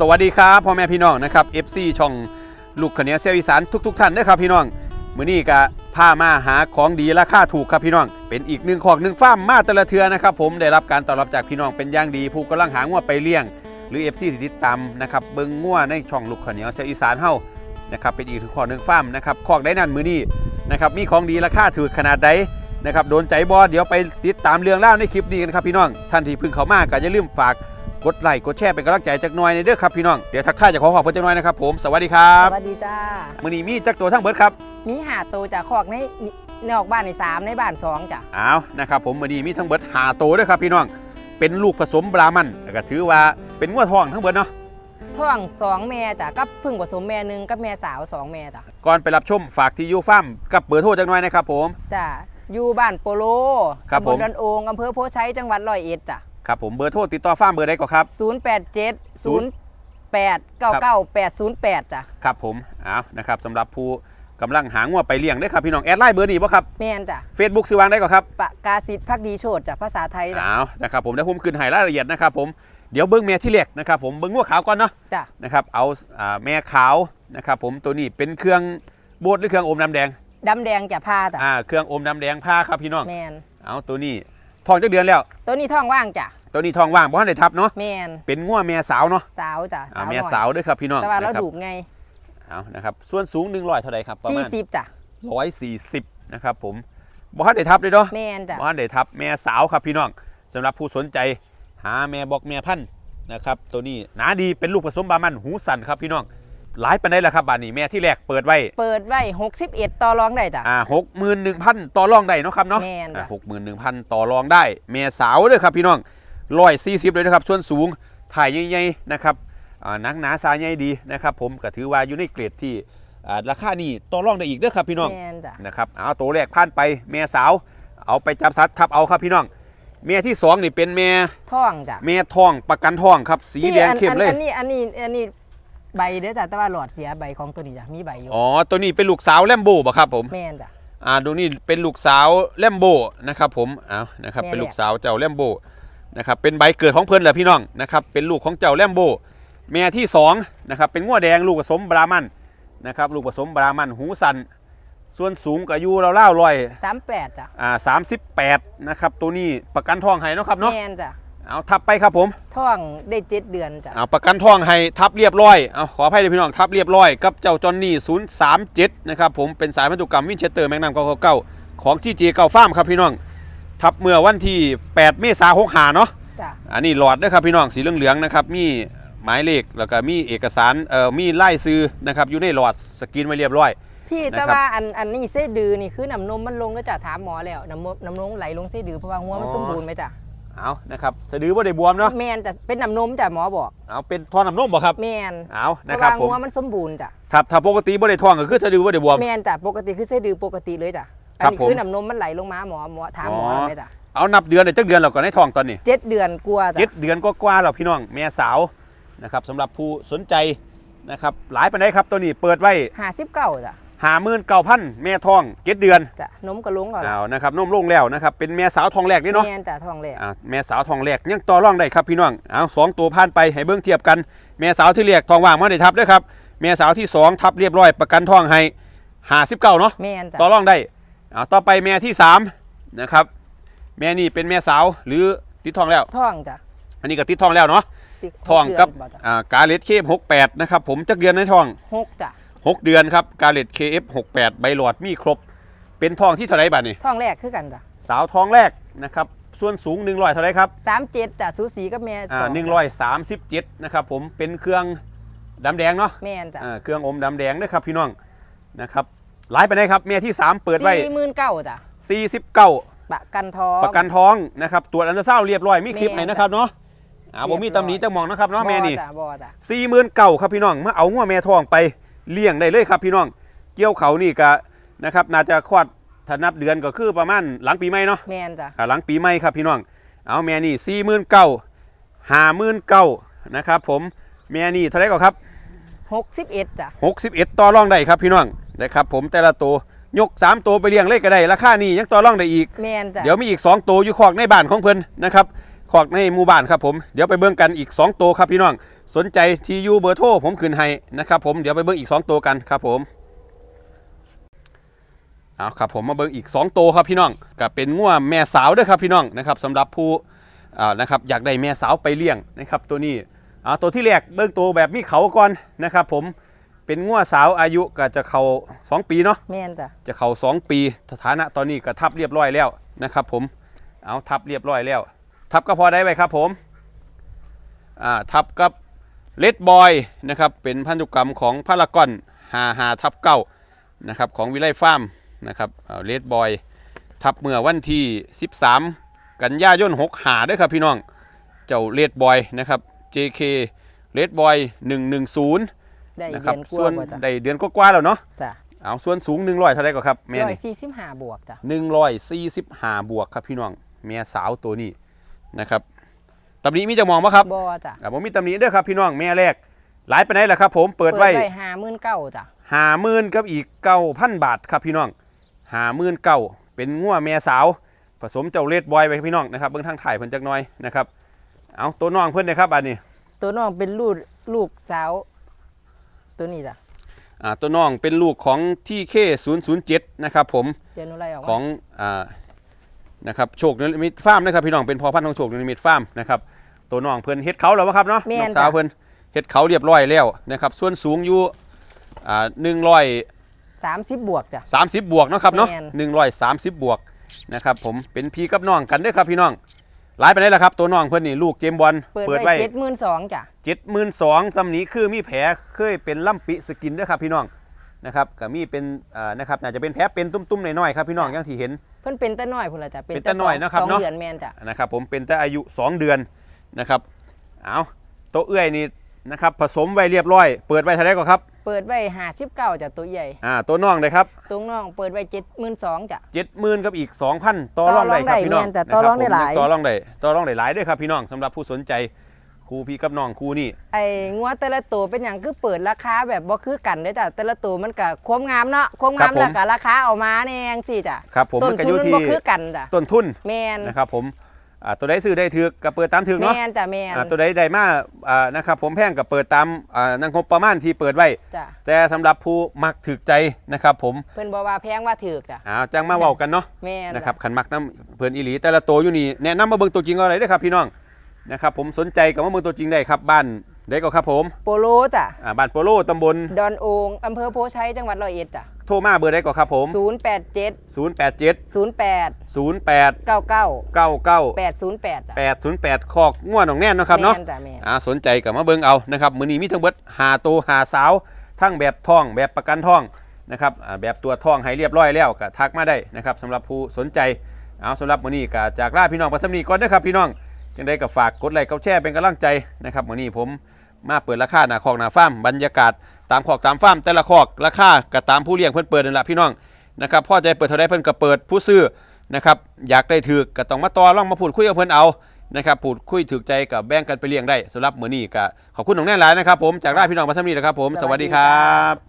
สวัสดีครับพ่อแม่พี่น้องนะครับ FC ช่องลูกขเนียเซียวอีสานทุก ๆ ท่านนะครับพี่น้องมื้อนี้ก็พามาหาของดีราคาถูกครับพี่น้อง เป็นอีกหนึ่งของหนึ่งฟ้าร์มมาแต่ละเทือนะครับผมได้รับการตอบรับจากพี่น้องเป็นอย่างดี ผู้กำลังหางัวไปเลี้ยง หรือ FC ที่ติดตามนะครับเบิ่งงัวในช่องลูกขเนียวเซียวอีสานเฮานะครับเป็นอีกถึงของหนึ่งฟ้าร์มนะครับคอกได้นั่นมื้อนี้นะครับมีของดีราคาถูกขนาดใดนะครับโดนใจบอเดี๋ยวไปติดตามเรื่องเล่าในคลิปนี้กันครับพี่น้องท่านที่เพิ่งเข้ามาก็อย่าลืมฝาก กดไลค์กดแชร์เป็นกำลังใจจากหน่อยในเด้อครับพี่น้องเดี๋ยวทักทายจากขอขอบคุณจากหน่อยนะครับผมสวัสดีครับสวัสดีจ้ามือนี้มีจักตัวทั้งเบิดครับมีหาตัวจากคอกในในออกบ้านในสามในบ้านสองจ้ะอ้าวนะครับผมมือนี้มีทั้งเบิดหาตัวด้วยครับพี่น้องเป็นลูกผสมบรามันแล้วก็ถือว่าเป็นงัวทองทั้งเบิดเนาะท่องสองแม่จ้ะกับพึ่งผสมแม่หนึ่งกับแม่สาวสองแม่จ้ะก่อนไปรับชมฝากที่ยูฟาร์มกับเบอร์โทรจากหน่อยนะครับผมจ้ะอยู่บ้านโปโลครับตำผบมลดันโองอำเภอโพชัยจังหวัดร้อยเอ็ดจ้ะ ครับผมเบอร์โทรติดต่อฟาร์มเบอร์ใดก็ครับ 0 8 7 0 8 9 9 8 0 8จ้ะครับผมอ้าวนะครับสำหรับผู้กำลังหางัวไปเลี้ยงเด้อครับพี่น้องแอดไลน์เบอร์นี้บ่ครับแม่นจ้ะ Facebook ซื้อวางได้ก็ครับปากกาสิทธิ์พักดีโชดจ้ะภาษาไทยจ้ะอ้าวนะครับผมได้ผมคืนให้รายละเอียดนะครับผมเดี๋ยวเบิ้งแม่ที่เล็กนะครับผมเบิ้งงัวขาวก่อนเนาะจ้ะนะครับเอาอ่าแม่ขาวนะครับผมตัวนี้เป็นเครื่องโบดหรือเครื่องอมน้ำแดงดำแดงจะพาจ้ะอ่าเครื่องอมน้ำแดงผ้าครับพี่น้องแม่นเอาตัวนี้ทองจักเดือนแล้ว ตัวนี้ท้องว่างจ้ะ ตัวนี้ทองว่างบ่ทันได้ทับเนาะแม่นเป็นงัวแม่สาวเนาะสาวจ้ะอ่าสาวแม่หน่อยสาวด้วยครับพี่น้องแต่ว่าเรานะครับดูกไงเอานะครับส่วนสูง100เท่าไหร่ครับประมาณ40จ้ะ140นะครับผมบ่ทันได้ทับเลยเนาะแม่นจ้ะบ่ทันได้ทับแม่สาวครับพี่น้องสำหรับผู้สนใจหาแม่บอกแม่พันธุ์นะครับตัวนี้หนาดีเป็นลูกผสมบามันหูสันครับพี่น้องหลายปานใดล่ะครับบาดนี้แม่ที่แรกเปิดไว้ เปิดไว้61 ต่อรองได้จ้ะอ่าหกหมื่นหนึ่งพันต่อรองได้เนาะครับเนาะแม่นจ้ะหกหมื่นหนึ่งพันต่อรองได้ แม่สาวเด้อครับพี่น้อง ร้อยสี่สิบเลยนะครับส่วนสูงถ่ายใหญ่ๆนะครับอ่านักหนาสายใหญ่ดีนะครับ ผมก็ถือว่าอยู่ในเกรดที่อ่าราคานี่ต่อรองได้อีกเด้อครับพี่น้องแม่นจ้ะนะครับเอาตัวแรกผ่านไปแม่สาว เอาไปจับสัตว์ทับเอาครับพี่น้องแม่ที่สองนี่เป็นแม่ท่องจ้ะแม่ทองประกันทองครับ สีแดงอันเข้มเลยอันนี้อันนี้อันนี้ใบเด้อจ้ะแต่ว่าหลอดเสียใบของตัวนี้จ้ะมีใบอยู่อ๋อตัวนี้เป็นลูกสาวแลมโบบ่ครับผมแม่นจ้ะอ่าดูนี่เป็นลูกสาวแลมโบนะครับผมเอานะครับแม่เป็นลูกแหละสาวเจ้าแลมโบ นะครับเป็นใบเกิดของเพิ่นแหละพี่น้องนะครับเป็นลูกของเจ้าแลมโบ แม่ที่สองนะครับเป็นงัวแดงลูกผสมบรามันนะครับลูกผสมบรามันหูสันส่วนสูงกับยูเราเล่าลอย38จ้ะอ่าสามสิบแปดนะครับตัวนี้ประกันทองให้เนาะครับเนาะแม่นจ้ะเอาทับไปครับผมท่องได้เจ็ดเดือนจ้ะเอาประกันทองให้ทับเรียบร้อยเอาขออภัยเลยพี่น้องทับเรียบร้อยกับเจ้าจอนนี่037นะครับผมเป็นสายพันธุกรรมวินเชสเตอร์แมกนัมเก้าของที่จีเก้าฟาร์มครับพี่น้อง ทับเมื่อวันที่ 8 เมษายน6หาเนาะจ้ะอันนี้หลอดด้วยครับพี่น้องสีเหลืองๆนะครับมีหมายเลขแล้วก็มีเอกสารเอ่อมีไล่ซื้อนะครับอยู่ในหลอดสกรีนไว้เรียบร้อย พี่นะครับแต่ว่าอันอันนี้เส้ดือนี่คือน้ำนมมันลงก็จะถามหมอแล้วน้ำนมน้ำนมไหลลงเส้ดือเพราะว่าหัวมันอ๋อ สมบูรณ์ไหมจ้ะเอานะครับสะดือบ่ได้บวมเนาะแม่นจะเป็นน้ำนมจ้ะหมอบอกเอาเป็นท่อน้ำนมบ่ครับแม่นเอาเพนะราะครับว่าผมหัวมันสมบูรณ์จ้ะถ้าถ้าปกติบ่ได้ท้องก็คือสะดือบ่ได้บวม แม่นจ้ะปกติคือเส้ดือปกติเลยจ้ะ อันครับนี้ผม คือน้ำนมมันไหลลงมาหมอหมอถามหมออ๋อไหมจ้ะเอานับเดือนได้จักเดือนแล้วก็ในท้องตอนนี้เจ็ดเดือนกลัวจ้ะ เจ็ดเดือนก็กว่าๆแล้วพี่น้องแม่สาวนะครับสำหรับผู้สนใจนะครับหลายปานใดครับตัวนี้เปิดไว้ห้าสิบเก้าจ้ะหาหมื่นเก้าพันแม่ทองเจ็ดเดือนจ้ะนมก็ลงก่อนเอานะครับนมลงแล้วนะครับเป็นแม่สาวทองแรกนี่เนาะ แม่นจ้ะท้องแรกอ่าแม่สาวทองแรกยังต่อรองได้ครับพี่น้องเอาสองตัวผ่านไปให้เบิ้งเทียบกัน แม่สาวที่เรียกทองว่างมาได้ทับด้วยครับแม่สาวที่สองทับเรียบร้อยประกันทองให้หาสิบเก้าเนาะแม่นจ้ะต่อรองได้เอาต่อไปแม่ที่สามนะครับ แม่นี่เป็นแม่สาวหรือติดทองแล้วท้องจ้ะอันนี้ก็ติดทองแล้วเนาะสิทองกับหเดืนบ่จ้ะอ่ากาเลตเคฟ68นะครับผมจักเดือนในทองหกจ้ะ6เดือนครับกาเลตเคฟ68ใบหลอดมีครบ เป็นทองที่เท่าไหรบัดนี่ท้องแรกคือกันจ้ะสาวทองแรกนะครับส่วนสูง100เท่าไหรครับสามเจ็ดจ้ะสูสีกับแม่สอ่าอง137นะครับผมเป็นเครื่องดำแดงเนาะ แม่นจ้ะ อ่าเครื่องอมดำแดงนะครับพี่น้องนะครับ หลายไปไหนครับเมียที่ 3 เปิดไว้สี่หมื่นเก้าจ้ะ49 ประกันท้อง ประกันท้องนะครับตรวจอันตราซาวด์เรียบร้อยมีคลิปแม่ไหนนะครับเนาะอ่าผมมีเรียบร้อยตำหนิจังมองนะครับเนาะแม่นี่ บ่จ้ะบ่จ้ะสี่หมื่นเก่าครับพี่น้องมาเอางัวแม่ทองไปเลี้ยงได้เลยครับพี่น้อง เกี่ยวเขานี่ก็นะครับน่าจะคลอดถ้านับเดือนก็คือประมาณหลังปีใหม่เนาะแม่นจ้ะอ่าหลังปีใหม่ครับพี่น้อง เอาแม่นี่สี่หมื่นเก้าห้าหมื่นเก้านะครับผมแม่นี่เท่าไหรก็ครับหกสิบเอ็ดจ้ะหกสิบเอ็ดต่อรองได้ครับพี่น้อง นะครับผมแต่ละตัวยกสามตัวไปเลี้ยงเลยก็ได้ราคานี่ยังต่อรองได้อีก แม่นจ้ะเดี๋ยวมีอีก 2 ตัวอยู่คอกในบ้านของเพิ่นนะครับคอกในหมู่บ้านครับผมเดี๋ยวไปเบิ่งกันอีก 2 ตัวครับพี่น้อง สนใจทียูเบอร์โทรผมขึ้นให้นะครับผมเดี๋ยวไปเบิ่งอีก 2 ตัวกันครับผมเอาครับผมมาเบิ่งอีก 2 ตัวครับพี่น้องก็เป็นง่วแม่สาวเด้วยครับพี่น้องนะครับสำหรับผู้อ่านะครับอยากได้แม่สาวไปเลี้ยงนะครับตัวนี้เอาตัวที่แรกเบิ่งตัวแบบมีเขาก่อนนะครับผม เป็นง่วสาวอายุก็จะเข้า2 ปีเนาะแม่นจ้ะจะเข้า2 ปี สถานะตอนนี้ก็ทับเรียบร้อยแล้วนะครับ ผมเอาทับเรียบร้อยแล้ว ทับก็พอได้ไว้ครับผมอ่าทับกับเลดบอยนะครับเป็นพันธุกรรมของพารากอนหาหาทับเก้านะครับของวิไลฟาร์มนะครับเลดบอยทับเมื่อวันที่ 13 กันยายน6หาด้วยครับพี่น้อง เจ้าเลดบอยนะครับ JK เลดบอย110 ได้นะคเดืรับอนกส่วว่านบ่จ้ะได้เดือนกว่าๆแล้วเนาะจ้ะเอาส่วนสูง100เท่าไหรก็ครับแม่นร้อยสี่สิบห้าบวกจ้ะ145บวกครับพี่น้องเมียสาวตัวนี้นะครับตำหนี้มีจะมองปะครับบ่จ้ะอะผมมีตำหนี้เด้อครับพี่น้องแม่แรกหลายไปไหนล่ะครับ ผมเปิดไว้ห้าหมื่นเก้าจ้ะหาหมื่นกับอีกเก้าพันบาทครับพี่น้องหาหมื่นเก้าเป็นงัวแม่สาว ผสมเจ้าเลดบอยไว้ครับพี่น้องนะครับเบื้องทางถ่ายเพิ่นจักหน้อยนะครับเอาตัวน้องเพิ่นนะครับอันนี้ตัวน้องเป็นลูกลูกสาว ตัวนี้จ้ะอ่าตัวน้องเป็นลูกของที่เค007นะครับผมเดี๋ยวหนูไล่ออกมาของอ่านะครับโชคนิมิตฟาร์มนะครับพี่น้องเป็นพอพันธุ์ของโชคนิมิตฟาร์มนะครับตัวน้องเพิ่นเฮ็ดเขาแล้ววะครับเนาะแม่น้องนสาวจ้ะ เพิ่นเฮ็ดเขาเรียบร้อยแล้วนะครับส่วนสูงอยู่อ่าหนึ่งร้อย สามสิบบวกจ้ะสามสิบบวกเนาะครับเนาะแม่นหนึ่งร้อยสามสิบบวกนะครับผมเป็นพี่กับน้องกันเด้อครับพี่น้อง หลายไปได้แล้วครับ ตัวน้องเพิ่นนี่ลูกเจมส์บอลเปิดไว้เจ็ดหมื่นสองจ้ะเจ็ดหมื่นสองตำหนี้คือมีแผลเคยเป็นล่ำปิสกินเด้อครับพี่น้องนะครับก็มีเป็นอ่านะครับอาจจะเป็นแผลเป็นตุ้มๆหน่อยๆครับพี่น้องอย่างที่เห็น เพิ่นเป็นแต่น้อยพุ่นละจ้ะเป็นแต่น้อยสงนะครับสองเนาะเดือนแม่นจ้ะนะครับผมเป็นแต่อายุ 2 เดือนนะครับเอาตัวเอื้อยนี่นะครับผสมไว้เรียบร้อย เปิดไว้เท่าไหรก็ครับ เปิดไว้ห้าสิบเก้าจ้ะตัวใหญ่อ่าตัวน้องเลยครับตัวน้องเปิดไว้เจ็ดหมื่นสองจ้ะเจ็ดหมื่นกับอีก2,000ต่อรองได้ครับพี่น้องต่อรองได้แม่นจ้ะต่อรองได้หลายนะครับผมต่อรองได้ต่อรองได้หลายด้วยครับพี่น้องสำหรับผู้สนใจครูพี่กับน้องครูนี่ไอ้งัวแต่ละตัวเป็นอย่างคือเปิดราคาแบบบ่คือกันเด้อจ้ะแต่ละตัวมันก็ความงามเนาะความงามแล้วก็ราคาเอามาแน่จังซี่จ้ะครับผมต้นมันก็อทุนยู่มันที่บ่คือกันจ้ะต้นทุนแม่นนะครับผม อ่าตัวใดซื้อได้ถือก็เปิดตามถือเนาะแม่นจ้ะแม่นอ่าตัวใดได้มาอ่านะครับผมแพงก็เปิดตามอ่านังงบประมาณที่เปิดไว้ จ้ะแต่สำหรับผู้มักถึกใจนะครับผมเพิ่นบอกว่าแพงว่าถูกจ้ะอ่าจังมาเว้ากันเนาะ แม่นนะครับขันมักน้ำเพื่อนอีหลีแต่ละตัวอยู่นี่แนะนำมาเบิ่งตัวจริงเอาอะไรได้อครับพี่น้องนะครับผมสนใจกับมาเบิ่งตัวจริงได้ครับบ้าน ได้ก็ครับผมโปโลจ้ะอ่าบ้านโปโลตำบลดอนโองอำเภอโพชัยจังหวัดร้อยเอ็ดจ้ะโทรมาเบอร์ได้ก็ครับผม087 087 08 08 99 99 808จ้ะ808คอกง่วนของแน่นเนาะครับเนาะแม่จ้ะแม่นอ่าสนใจกับมาเบิ่งเอานะครับมื้อนี้มีทั้งเบิดหาตัวหาสาว ทั้งแบบท่องแบบประกันท่องนะครับอ่าแบบตัวท่องให้เรียบร้อยแล้วก็ทักมาได้นะครับสำหรับผู้สนใจเอาสำหรับมื้อนี้ก็จากลาพี่น้องประสำนีก่อนนะครับพี่น้องจังได้ก็ฝากกดไลค์กดแชร์เป็นกำลังใจนะครับวันนี้ผม มาเปิดราคาหน้าคอกหน้าฟาร์มบรรยากาศตามคอกตามฟาร์มแต่ละคอกราคาก็ตามผู้เลี้ยงเพิ่นเปิดนั่นแหละพี่น้องนะครับพ่อใจเปิดเท่าใดเพิ่นก็เปิดผู้ซื้อนะครับอยากได้ถือก็ต้องมาต่อรองมาพูดคุยกับเพิ่นเอานะครับพูดคุยถูกใจกับแบ่งกันไปเลี้ยงได้สำหรับมื้อนี้ก็ขอบคุณน้องแน่หลายนะครับผมจากราพี่น้องมาสำนีนะครับผมสวัสดีครับ